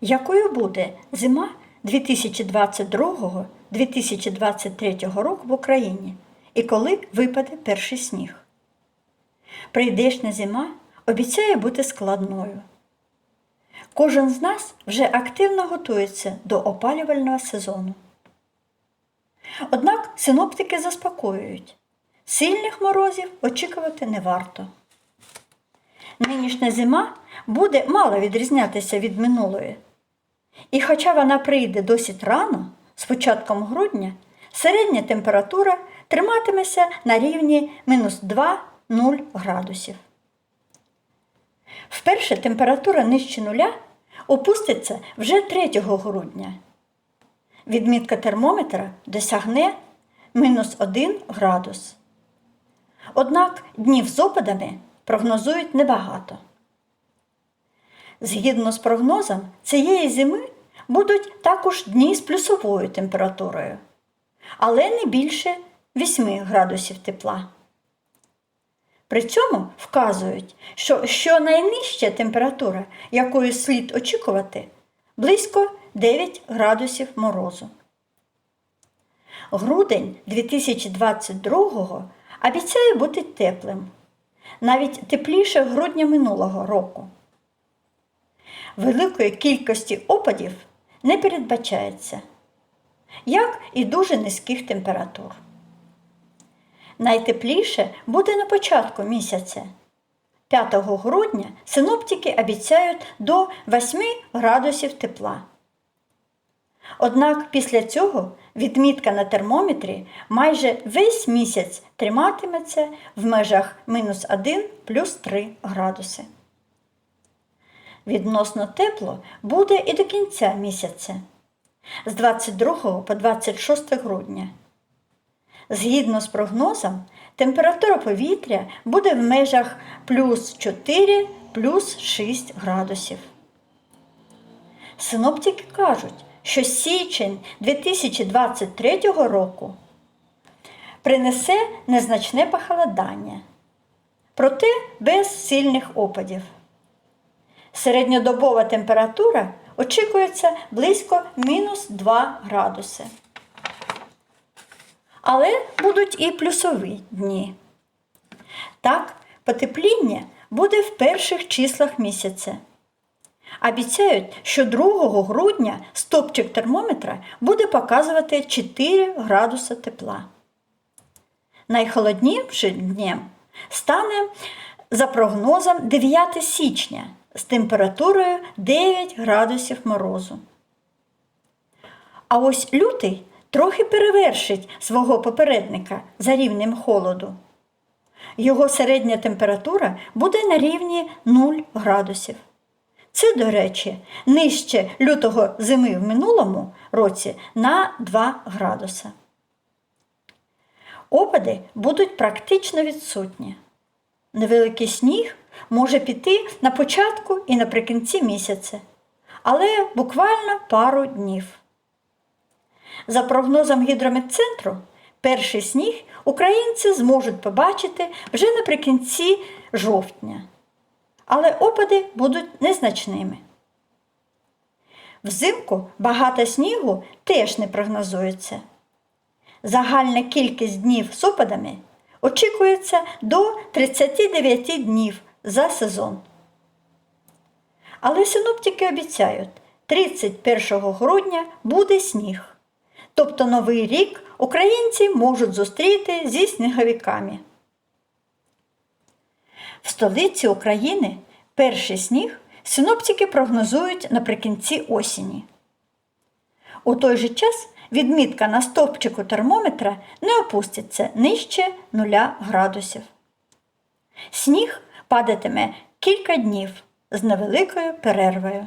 Якою буде зима 2022-2023 року в Україні і коли випаде перший сніг? Прийдешня зима обіцяє бути складною. Кожен з нас вже активно готується до опалювального сезону. Однак синоптики заспокоюють, сильних морозів очікувати не варто. Нинішня зима буде мало відрізнятися від минулої. І хоча вона прийде досить рано, з початком грудня, середня температура триматиметься на рівні мінус 2-0 градусів. Вперше температура нижче нуля опуститься вже 3 грудня. Відмітка термометра досягне мінус 1 градус. Однак днів з опадами прогнозують небагато. Згідно з прогнозом, цієї зими будуть також дні з плюсовою температурою, але не більше 8 градусів тепла. При цьому вказують, що, що найнижча температура, якою слід очікувати, близько 9 градусів морозу. Грудень 2022 обіцяє бути теплим, навіть тепліше грудня минулого року. Великої кількості опадів не передбачається, як і дуже низьких температур. Найтепліше буде на початку місяця. 5 грудня синоптики обіцяють до 8 градусів тепла. Однак після цього відмітка на термометрі майже весь місяць триматиметься в межах мінус 1 плюс 3 градуси. Відносно тепло буде і до кінця місяця з 22 по 26 грудня. Згідно з прогнозом, температура повітря буде в межах плюс 4 плюс 6 градусів. Синоптики кажуть, що січень 2023 року принесе незначне похолодання, проте без сильних опадів. Середньодобова температура очікується близько мінус 2 градуси. Але будуть і плюсові дні. Так, потепління буде в перших числах місяця. Обіцяють, що 2 грудня стопчик термометра буде показувати 4 градуси тепла. Найхолоднішим днем стане за прогнозом 9 січня з температурою 9 градусів морозу. А ось лютий трохи перевершить свого попередника за рівнем холоду. Його середня температура буде на рівні 0 градусів. Це, до речі, нижче лютого зими в минулому році на 2 градуса. Опади будуть практично відсутні. Невеликий сніг може піти на початку і наприкінці місяця, але буквально пару днів. За прогнозом гідрометцентру, перший сніг українці зможуть побачити вже наприкінці жовтня, але опади будуть незначними. Взимку багато снігу теж не прогнозується. Загальна кількість днів з опадами очікується до 39 днів за сезон. Але синоптики обіцяють, 31 грудня буде сніг. Тобто Новий рік українці можуть зустріти зі сніговиками. В столиці України перший сніг синоптики прогнозують наприкінці осені. У той же час відмітка на стовпчику термометра не опуститься нижче 0 градусів. Сніг падатиме кілька днів з невеликою перервою.